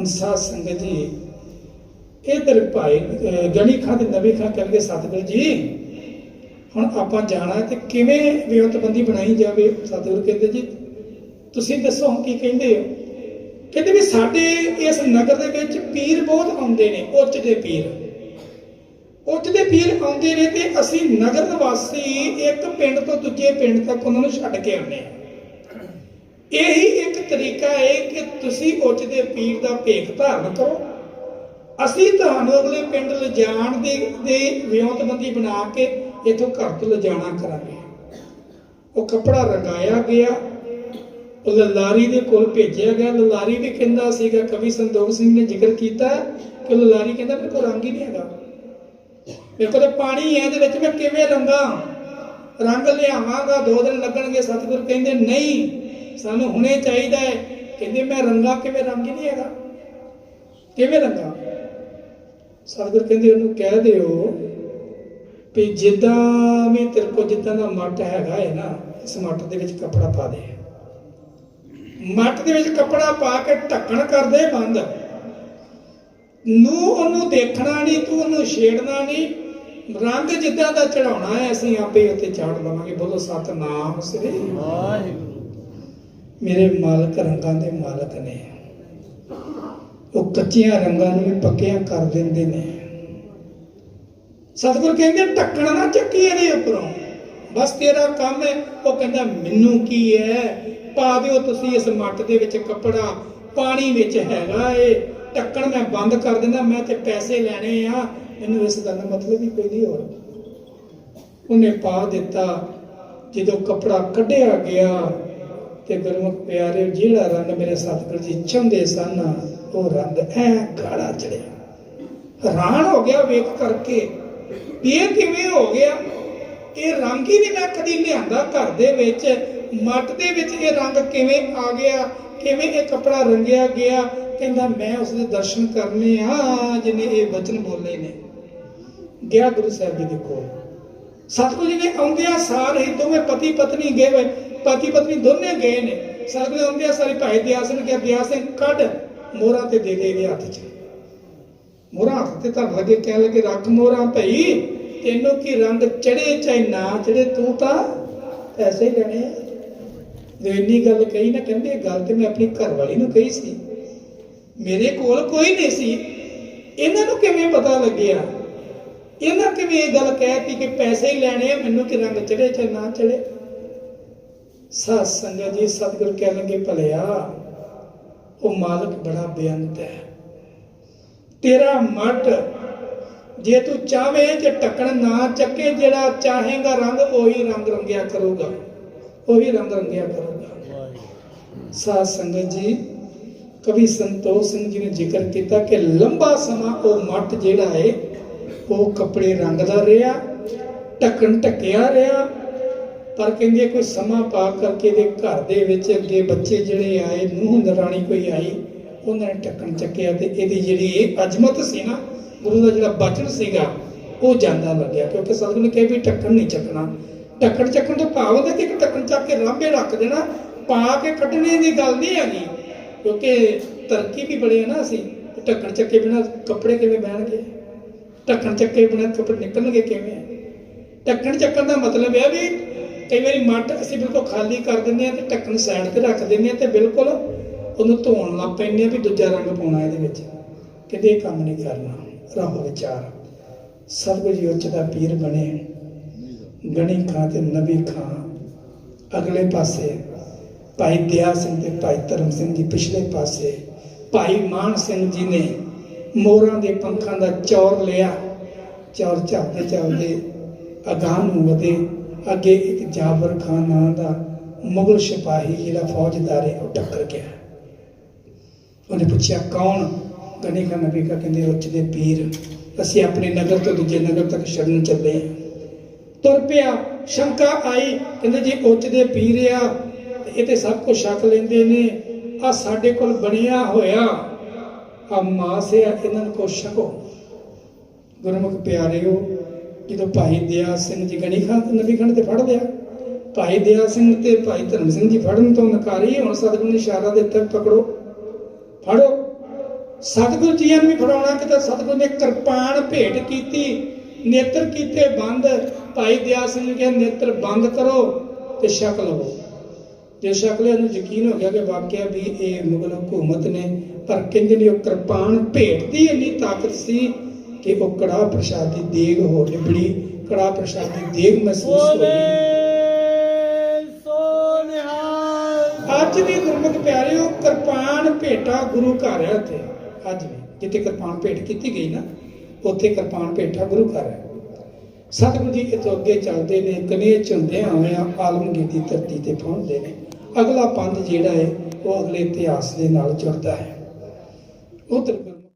ਹੁਣ ਸਾਧ ਸੰਗਤ ਜੀ, ਇਧਰ ਭਾਈ, ਅਹ ਗਣੀ ਖਾਂ ਤੇ ਨਵੀਂ ਖਾਂ ਕਰਕੇ ਸਤਿਗੁਰੂ ਜੀ। ਹੁਣ ਆਪਾਂ ਜਾਣਾ ਤੇ ਕਿਵੇਂ ਵਿਉਂਤਬੰਦੀ ਬਣਾਈ ਜਾਵੇ, ਸਤਿਗੁਰੂ ਕਹਿੰਦੇ ਜੀ, ਤੁਸੀਂ ਦੱਸੋ ਕੀ ਕਹਿੰਦੇ ਹੋ? ਕਹਿੰਦੇ ਵੀ ਸਾਡੇ ਇਸ ਨਗਰ ਦੇ ਵਿੱਚ ਪੀਰ ਬਹੁਤ ਆਉਂਦੇ ਨੇ, ਉੱਚ ਦੇ ਪੀਰ। ਉੱਚ ਦੇ ਪੀਰ ਆਉਂਦੇ ਨੇ ਤੇ ਅਸੀਂ ਨਗਰ ਨਿਵਾਸੀ ਇੱਕ ਪਿੰਡ ਤੋਂ ਦੂਜੇ ਪਿੰਡ ਤੱਕ ਉਹਨਾਂ ਨੂੰ ਛੱਡ ਕੇ ਆਉਂਦੇ ਹਾਂ। ਇਹੀ ਇੱਕ ਤਰੀਕਾ ਹੈ ਕਿ ਤੁਸੀਂ ਉੱਚ ਦੇ ਪੀਰ ਦਾ ਭੇਖ ਧਾਰਨ ਕਰੋ। ਅਸੀਂ ਤੁਹਾਨੂੰ ਅਗਲੇ ਪਿੰਡ ਲਿਜਾਣ ਦੇ ਦੇ ਵਿਉਂਤਬੰਦੀ ਬਣਾ ਕੇ ਇਥੋਂ ਘਰ ਤੋਂ ਲਿਜਾਣਾ ਕਰਾਂਗੇ। ਉਹ ਕੱਪੜਾ ਰੰਗਾਇਆ ਗਿਆ। ਉਹ ਲਲਾਰੀ ਦੇ ਕੋਲ ਭੇਜਿਆ ਗਿਆ। ਲਲਾਰੀ ਵੀ ਕਹਿੰਦਾ ਸੀਗਾ, ਕਵੀ ਸੰਦੋਖ ਸਿੰਘ ਨੇ ਜ਼ਿਕਰ ਕੀਤਾ ਕਿ ਲਲਾਰੀ ਕਹਿੰਦਾ, ਮੇਰੇ ਕੋਲ ਰੰਗ ਹੀ ਨਹੀਂ ਹੈਗਾ। ਮੇਰੇ ਕੋਲ ਤਾਂ ਪਾਣੀ ਹੈ, ਇਹਦੇ ਵਿੱਚ ਮੈਂ ਕਿਵੇਂ ਰੰਗਾ? ਰੰਗ ਲਿਆਵਾਂਗਾ, ਦੋ ਦਿਨ ਲੱਗਣਗੇ, ਸਤਿਗੁਰ ਕਹਿੰਦੇ, ਨਹੀਂ ਸਾਨੂੰ ਹੁਣੇ ਚਾਹੀਦਾ ਹੈ, ਕਹਿੰਦੇ ਮੈਂ ਰੰਗਾ ਕਿਵੇਂ ਰੰਗ ਹੀ ਨਹੀਂ ਹੈਗਾ। ਕਿਵੇਂ ਰੰਗਾ? ਸਤਿਗੁਰ ਕਹਿੰਦੇ ਉਹਨੂੰ ਕਹਿ ਦਿਓ ਵੀ ਜਿੱਦਾਂ ਵੀ ਤੇਰੇ ਕੋਲ ਜਿੱਦਾਂ ਦਾ ਮੱਟ ਹੈਗਾ ਹੈ ਨਾ, ਇਸ ਮੱਟ ਦੇ ਵਿੱਚ ਕੱਪੜਾ ਪਾ ਦੇ। ਮੱਟ ਦੇ ਵਿੱਚ ਕੱਪੜਾ ਪਾ ਕੇ ਢੱਕਣ ਕਰ ਦੇ ਬੰਦ। ਨੂੰ ਉਹਨੂੰ ਦੇਖਣਾ ਨਹੀਂ, ਤੂੰ ਉਹਨੂੰ ਛੇੜਨਾ ਨਹੀਂ। ਰੰਗ ਜਿੱਦਾਂ ਦਾ ਚੜਾਉਣਾ ਹੈ, ਅਸੀਂ ਆਪੇ ਉੱਤੇ ਚਾੜ ਲਵਾਂਗੇ। ਬੋਲੋ ਸਤਨਾਮ ਸ੍ਰੀ ਵਾਹਿਗੁਰੂ। ਮੇਰੇ ਮਾਲਕ ਰੰਗਾਂ ਦੇ ਮਾਲਕ ਨੇ। ਉਹ ਕੱਚੀਆਂ ਰੰਗਾਂ ਨੂੰ ਵੀ ਪੱਕਿਆਂ ਕਰ ਦਿੰਦੇ ਨੇ। ਸਤਿਗੁਰ ਕਹਿੰਦੇ, ਢੱਕਣਾ ਨਾ ਚੱਕੀ ਇਹਦੇ ਉੱਪਰੋਂ। ਬਸ ਤੇਰਾ ਕੰਮ ਹੈ। ਉਹ ਕਹਿੰਦਾ, ਮੈਨੂੰ ਕੀ ਹੈ? ਪਾ ਦਿਓ ਤੁਸੀਂ ਇਸ ਮੱਟ ਦੇ ਵਿੱਚ ਕੱਪੜਾ। ਪਾਣੀ ਵਿੱਚ ਹੈਗਾ ਏ। ਢੱਕਣ ਮੈਂ ਬੰਦ ਕਰ ਦਿੰਦਾ। ਮੈਂ ਤੇ ਪੈਸੇ ਲੈਣੇ ਆ। ਮੈਨੂੰ ਇਸ ਗੱਲ ਦਾ ਮਤਲਬ ਹੀ ਕੋਈ ਨਹੀਂ ਹੋਰ। ਉਹਨੇ ਪਾ ਦਿੱਤਾ। ਜਦੋਂ ਕੱਪੜਾ ਕੱਢਿਆ ਗਿਆ ਤੇ ਗੁਰਮੁਖ ਪਿਆਰੇ ਜਿਹੜਾ ਰੰਗ ਮੇਰੇ ਸਤਿਗੁਰੂ ਜੀ ਚਾਹੁੰਦੇ ਸਨ, ਉਹ ਰੰਗ ਐ ਗਾੜਾ ਚੜਿਆ। ਹੈਰਾਨ ਹੋ ਗਿਆ ਵੇਖ ਕਰਕੇ ਇਹ ਕਿਵੇਂ ਹੋ ਗਿਆ? ਇਹ ਰੰਗ ਹੀ ਨਹੀਂ ਮੈਂ ਕਦੀ ਲਿਆਂਦਾ ਘਰ ਦੇ ਵਿੱਚ। ਮੱਟ ਦੇ ਵਿੱਚ ਇਹ ਰੰਗ ਕਿਵੇਂ ਆ ਗਿਆ? ਕਿਵੇਂ ਇਹ ਕਪੜਾ ਰੰਗਿਆ ਗਿਆ? ਕਹਿੰਦਾ, ਮੈਂ ਉਸ ਦੇ ਦਰਸ਼ਨ ਕਰਨੇ ਆ ਜਿਹਨੇ ਇਹ ਵਚਨ ਬੋਲੇ ਨੇ। ਗਿਆ ਗੁਰੂ ਸਾਹਿਬ ਜੀ ਦੇ ਕੋਲ। ਸਤਿਗੁਰੂ ਜੀ ਨੇ ਆਉਂਦਿਆਂ ਸਾਰ ਹੀ ਦੋਵੇਂ ਪਤੀ ਪਤਨੀ ਗਏ ਪਤੀ ਪਤਨੀ ਦੋਨੇ ਗਏ ਨੇ। ਸਤਿਗੁਰੂ ਨੇ ਆਉਂਦਿਆਂ ਭਾਈ ਦਿਆ ਸਿੰਘ ਕਿਹਾ ਦਿਆ ਸਿੰਘ ਕੱਢ, ਮੋਹਰਾਂ ਤੇ ਦੇ ਦੇ ਹੱਥ 'ਚ। ਮੋਹਰਾਂ ਹੱਥ ਤੇ ਧਰ ਲੱਗੇ ਕਹਿਣ ਲੱਗੇ, ਰੱਖ ਮੋਹਰਾਂ ਭਈ, ਤੈਨੂੰ ਕੀ ਰੰਗ ਚੜੇ ਚਾਹੇ ਨਾ ਚੜੇ, ਤੂੰ ਤਾਂ ਪੈਸੇ ਹੀ ਲੈਣੇ ਜੇ ਇੰਨੀ ਗੱਲ ਕਹੀ ਨਾ, ਕਹਿੰਦੇ ਗੱਲ ਤੇ ਮੈਂ ਆਪਣੀ ਘਰ ਵਾਲੀ ਨੂੰ ਕਹੀ ਸੀ। ਮੇਰੇ ਕੋਲ ਕੋਈ ਨਹੀਂ ਸੀ। ਇਹਨਾਂ ਨੂੰ ਕਿਵੇਂ ਪਤਾ ਲੱਗਿਆ? ਇਹਨਾਂ ਕਿਵੇਂ ਇਹ ਗੱਲ ਕਹਿਤੀ ਕਿ ਪੈਸੇ ਹੀ ਲੈਣੇ ਮੈਨੂੰ ਕਿ ਰੰਗ ਚੜੇ ਚਾਹੇ ਨਾ ਚੜੇ? ਸਾਧ ਸੰਗਤ ਜੀ, ਸਤਿਗੁਰ ਕਹਿ ਕਹਿਣਗੇ ਭਲਿਆ, ਉਹ ਮਾਲਕ ਬੜਾ ਬੇਅੰਤ ਹੈ। ਤੇਰਾ ਮੱਟ ਜੇ ਤੂੰ ਚਾਵੇਂ ਤੇ ਟੱਕਣ ਨਾ ਚੱਕੇ, ਜਿਹੜਾ ਚਾਹੇਗਾ ਰੰਗ, ਉਹੀ ਰੰਗ ਰੰਗਿਆ ਕਰੂਗਾ। ਉਹੀ ਰੰਗ ਰੰਗਿਆ ਕਰੂਗਾ। ਸਾਧ ਸੰਗਤ ਜੀ, ਕਵੀ ਸੰਤੋਖ ਸਿੰਘ ਜੀ ਨੇ ਜ਼ਿਕਰ ਕੀਤਾ ਕਿ ਲੰਬਾ ਸਮਾਂ ਉਹ ਮੱਟ ਜਿਹੜਾ ਹੈ ਉਹ ਕੱਪੜੇ ਰੰਗਦਾ ਰਿਹਾ, ਢੱਕਣ ਢੱਕਿਆ ਰਿਹਾ ਪਰ ਕਹਿੰਦੇ ਕੋਈ ਸਮਾਂ ਪਾ ਕਰਕੇ ਦੇ ਘਰ ਦੇ ਵਿੱਚ ਅੱਗੇ ਬੱਚੇ ਜਿਹੜੇ ਆਏ, ਨੂੰਹ ਨਰਾਣੀ ਕੋਈ ਆਈ, ਉਹਨਾਂ ਨੇ ਢੱਕਣ ਚੱਕਿਆ ਤੇ ਇਹਦੀ ਜਿਹੜੀ ਇਹ ਅਜਮਤ ਸੀ ਨਾ, ਗੁਰੂ ਦਾ ਜਿਹੜਾ ਬਚਨ ਸੀਗਾ, ਉਹ ਜਾਂਦਾ ਲੱਗਿਆ। ਕਿਉਂਕਿ ਸਤਿਗੁਰੂ ਨੇ ਕਿਹਾ ਵੀ ਢੱਕਣ ਨਹੀਂ ਚੱਕਣਾ। ਢੱਕਣ ਚੱਕਣ ਤੋਂ ਭਾਵ ਹੁੰਦਾ ਕਿ ਇੱਕ ਢੱਕਣ ਚੱਕ ਕੇ ਰਾਂਭੇ ਰੱਖ ਦੇਣਾ, ਪਾ ਕੇ ਕੱਢਣੇ ਦੀ ਗੱਲ ਨਹੀਂ ਹੈਗੀ। ਕਿਉਂਕਿ ਤਰੱਕੀ ਵੀ ਬੜੇ ਆ ਨਾ ਅਸੀਂ, ਤੇ ਢੱਕਣ ਚੱਕੇ ਬਿਨਾ ਕੱਪੜੇ ਕਿਵੇਂ ਬਹਿਣਗੇ? ਢੱਕਣ ਚੱਕੇ ਬਿਨਾ ਕੱਪੜੇ ਨਿਕਲਣਗੇ ਕਿਵੇਂ? ਢੱਕਣ ਚੱਕਣ ਦਾ ਮਤਲਬ ਇਹ ਵੀ ਕਈ ਵਾਰੀ ਮੱਟ ਅਸੀਂ ਬਿਲਕੁਲ ਖਾਲੀ ਕਰ ਦਿੰਦੇ ਆ ਤੇ ਢੱਕਣ ਸਾਈਡ ਤੇ ਰੱਖ ਦਿੰਦੇ ਆ ਤੇ ਬਿਲਕੁਲ ਉਹਨੂੰ ਧੋਣ ਲੱਗ ਪੈਂਦੇ ਆ ਵੀ ਦੂਜਾ ਰੰਗ ਪਾਉਣਾ ਇਹਦੇ ਵਿੱਚ। ਕਹਿੰਦੇ ਇਹ ਕੰਮ ਨਹੀਂ ਕਰਨਾ। ਰੱਬ ਵਿਚਾਰ। ਸਤਿਗੁਰੂ ਉੱਚ ਦਾ ਪੀਰ ਬਣੇ। ਗਣੀ ਖਾਂ ਤੇ ਨਬੀ ਖਾਂ। ਅਗਲੇ ਪਾਸੇ ਭਾਈ ਦਿਆ ਸਿੰਘ ਤੇ ਭਾਈ ਧਰਮ ਸਿੰਘ ਜੀ ਪਿਛਲੇ ਪਾਸੇ ਭਾਈ ਮਾਨ ਸਿੰਘ ਜੀ ਨੇ ਮੋਰਾਂ ਦੇ ਪੰਖਾਂ ਦਾ ਚੌਰ ਲਿਆ। ਚੌਰ ਚੱਲਦੇ ਚੱਲਦੇ ਅਗਾਂਹ ਨੂੰ ਵਧੇ। ਅੱਗੇ ਇੱਕ ਜਾਬਰ ਖਾਨ ਨਾਂ ਦਾ ਮੁਗਲ ਸਿਪਾਹੀ ਜਿਹੜਾ ਫੌਜਦਾਰ ਹੈ ਉਹ ਟੱਕਰ ਗਿਆ। ਉਹਨੇ ਪੁੱਛਿਆ, ਕੌਣ? ਗਣੀ ਖਾਨ ਨਬੀ ਕਾ ਕਹਿੰਦੇ, ਉੱਚ ਦੇ ਪੀਰ। ਅਸੀਂ ਆਪਣੇ ਨਗਰ ਤੋਂ ਦੂਜੇ ਨਗਰ ਤੱਕ ਛੱਡਣ ਚੱਲੇ ਤੁਰ ਪਿਆ, ਸ਼ੰਕਾ ਆਈ, ਕਹਿੰਦੇ, ਜੇ ਉੱਚ ਦੇ ਪੀਰ ਆ, ਇਹ ਤੇ ਸਭ ਕੁਝ ਛਕ ਲੈਂਦੇ ਨੇ। ਆ ਸਾਡੇ ਕੋਲ ਬਣਿਆ ਹੋਇਆ। ਆ ਮਾਸ ਆ, ਇਹਨਾਂ ਨੂੰ ਕੁਛ ਛਕੋ ਗੁਰਮੁਖ ਪਿਆਰਿਓ ਜਦੋਂ ਭਾਈ ਦਿਆ ਸਿੰਘ ਜੀ ਗਣੀ ਖਾਨ ਤੇ ਨਬੀ ਖਾਨ ਤੇ ਫੜ ਲਿਆ ਭਾਈ ਦਿਆ ਸਿੰਘ ਤੇ ਭਾਈ ਧਰਮ ਸਿੰਘ ਜੀ ਫੜਨ ਤੋਂ ਨਕਾਰੀ, ਹੁਣ ਸਤਿਗੁਰੂ ਨੇ ਇਸ਼ਾਰਾ ਦਿੱਤਾ ਪਕੜੋ, ਫੜੋ। ਸਤਿਗੁਰੂ ਜੀਆਂ ਨੂੰ ਵੀ ਫੜਾਉਣਾ ਕਿਤੇ ਸਤਿਗੁਰੂ ਨੇ ਕਿਰਪਾਨ ਭੇਟ ਕੀਤੀ, ਨੇਤਰ ਕੀਤੇ ਬੰਦ। ਭਾਈ ਦਿਆ ਸਿੰਘ ਨੇ ਕਿਹਾ ਨੇਤਰ ਬੰਦ ਕਰੋ ਤੇ ਸ਼ਕ ਲਵੋ ਜੇ ਛਕ ਨੂੰ ਯਕੀਨ ਹੋ ਗਿਆ ਕਿ ਵਾਕਿਆ ਵੀ ਇਹ ਮੁਗਲ ਹਕੂਮਤ ਨੇ, ਪਰ ਕਹਿੰਦੇ ਨੇ ਉਹ ਕਿਰਪਾਨ ਭੇਟ ਦੀ ਇੰਨੀ ਤਾਕਤ ਸੀ ਕਿ ਉਹ ਕੜਾ ਪ੍ਰਸ਼ਾਦ ਦੀ ਦੇਗ ਹੋ ਨਿਬੜੀ ਕੜਾ ਪ੍ਰਸ਼ਾਦ ਦੀ ਦੇਗ ਮਹਿਸੂਸ ਹੋਈ। ਅੱਜ ਵੀ ਗੁਰਮੁਖ ਪਿਆਰਿਓ ਕਿਰਪਾਨ ਭੇਟਾ ਗੁਰੂ ਘਰ ਹੈ ਉੱਥੇ। ਅੱਜ ਵੀ ਜਿੱਥੇ ਕਿਰਪਾਨ ਭੇਟ ਕੀਤੀ ਗਈ ਨਾ ਉੱਥੇ ਕਿਰਪਾਨ ਭੇਟਾ ਗੁਰੂ ਘਰ ਹੈ। ਸਤਿਗੁਰੂ ਜੀ ਇਤੋਂ ਅੱਗੇ ਚੱਲਦੇ ਨੇ ਕਨੇਚ ਹੁੰਦੇ ਹੋਇਆ ਆਲਮਗੀਰ ਦੀ ਧਰਤੀ ਤੇ ਪਹੁੰਚਦੇ ਨੇ। ਅਗਲਾ ਪੰਥ ਜਿਹੜਾ ਹੈ ਉਹ ਅਗਲੇ ਇਤਿਹਾਸ ਦੇ ਨਾਲ ਜੁੜਦਾ ਹੈ। ਉਧਰ